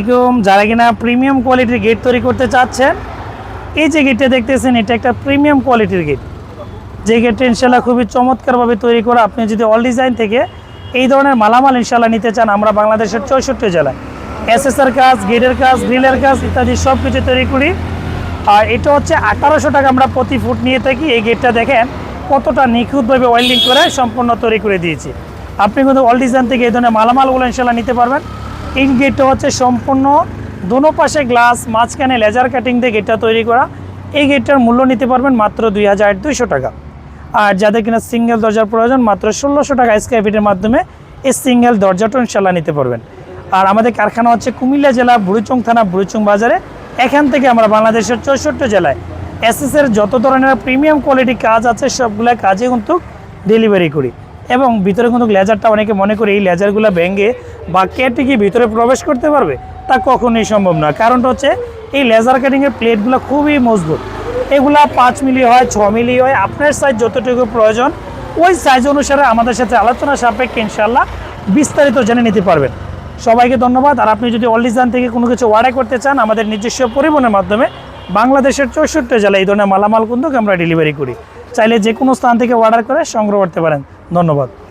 এরকম যারা কিনা প্রিমিয়াম কোয়ালিটির গেট তৈরি করতে চাচ্ছেন, এই যে গেটটা দেখতেছেন, এটা একটা প্রিমিয়াম কোয়ালিটির গেট যে গেটটা ইনশাল্লাহ খুবই চমৎকারভাবে তৈরি করা। আপনি যদি অল ডিজাইন থেকে এই ধরনের মালামাল ইনশাল্লাহ নিতে চান, আমরা বাংলাদেশের চৌষট্টি জেলায়। এসএসআর কাজ গেটের কাজ গ্রিলের কাজ ইত্যাদি সব কিছু তৈরি করি। আর এটা হচ্ছে আঠারোশো টাকা আমরা প্রতি ফুট নিয়ে থাকি। এই গেটটা দেখেন কতটা নিখুঁতভাবে ওয়েল্ডিং করে সম্পূর্ণ তৈরি করে দিয়েছি। আপনি কিন্তু অল ডিজাইন থেকে এই ধরনের মালামালগুলো ইনশাল্লাহ নিতে পারবেন। এই গেটটা হচ্ছে সম্পূর্ণ দোনো পাশে গ্লাস, মাঝখানে লেজার কাটিং দিয়ে গেটটা তৈরি করা। এই গেটটার মূল্য নিতে পারবেন মাত্র দুই হাজার দুইশো টাকা। আর যাদের কিনা সিঙ্গেল দরজার প্রয়োজন, মাত্র ষোলোশো টাকা স্কোয়ার ফিটের মাধ্যমে এই সিঙ্গেল দরজাটা ইনশাল্লাহ নিতে পারবেন। আর আমাদের কারখানা হচ্ছে কুমিল্লা জেলা বুড়িচং থানা বুড়িচং বাজারে। এখান থেকে আমরা বাংলাদেশের চৌষট্টি জেলায় এসএসের যত ধরনের প্রিমিয়াম কোয়ালিটি কাজ আছে, সবগুলো কাজে কিন্তু ডেলিভারি করি। এবং ভিতরে কিন্তু লেজারটা অনেকে মনে করে এই লেজারগুলো ভেঙে বা কেটে কি ভিতরে প্রবেশ করতে পারবে, তা কখনোই সম্ভব না কারণটা হচ্ছে এই লেজার কাটিংয়ের প্লেটগুলো খুবই মজবুত। এগুলা পাঁচ মিলি হয়, ছ মিলি হয়, আপনার সাইজ যতটুকু প্রয়োজন, ওই সাইজ অনুসারে আমাদের সাথে আলোচনা সাপেক্ষে ইনশাল্লাহ বিস্তারিত জেনে নিতে পারবেন। সবাইকে ধন্যবাদ। আর আপনি যদি অলিজান থেকে কোনো কিছু অর্ডার করতে চান, আমাদের নিজস্ব পরিবহনের মাধ্যমে বাংলাদেশের চৌষট্টি জেলায় এই ধরনের মালামাল কিন্তু আমরা ডেলিভারি করি। চাইলে যে কোনো স্থান থেকে অর্ডার করে সংগ্রহ করতে পারেন। ধন্যবাদ।